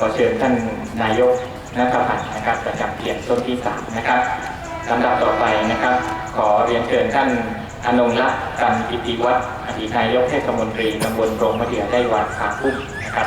ขอเชิญท่านนายกนักขันนะครับประจำเขียนต้นที่สามนะครับลำดับต่อไปนะครับ ขอเรียนเชิญท่านอนงรักษ์กันกิติวัฒน์อดีตนายกเทศมนตรีตำบลโรงมะเดื่อได้วัดคาพุ่มนะครับ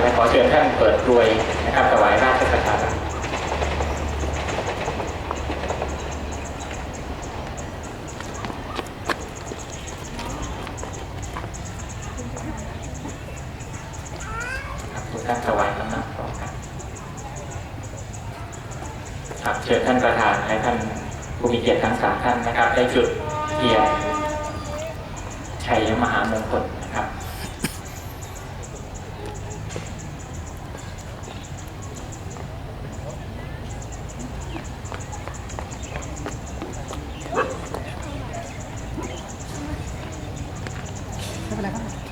และขอเชิญท่านเปิดรวยนะครับถวายราชสักการะครับทุกท่านถวายน้ำนักต่อกันครับเชิญท่านประธานและท่านผู้มีเกียรติทั้งสามท่านนะครับ ได้จุดเทียนชัยมหามงคล 来吧。